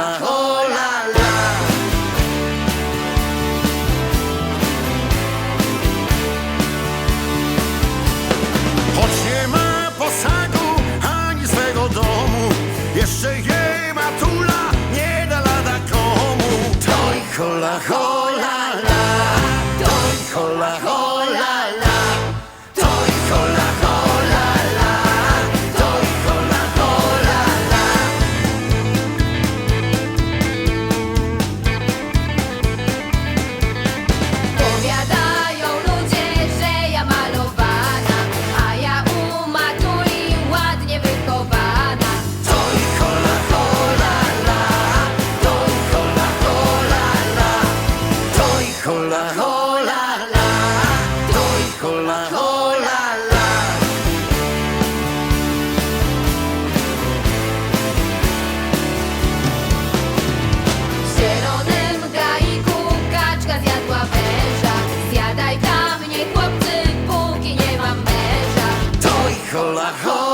Oh la la. Choć nie ma posagu ani swego domu Jeszcze hola, hola, la. Toj, hola, hola, la. W zielonym gaiku kaczka zjadła węża. Zjadaj tam mnie, chłopcy, póki nie mam męża. Toj, hola, hola.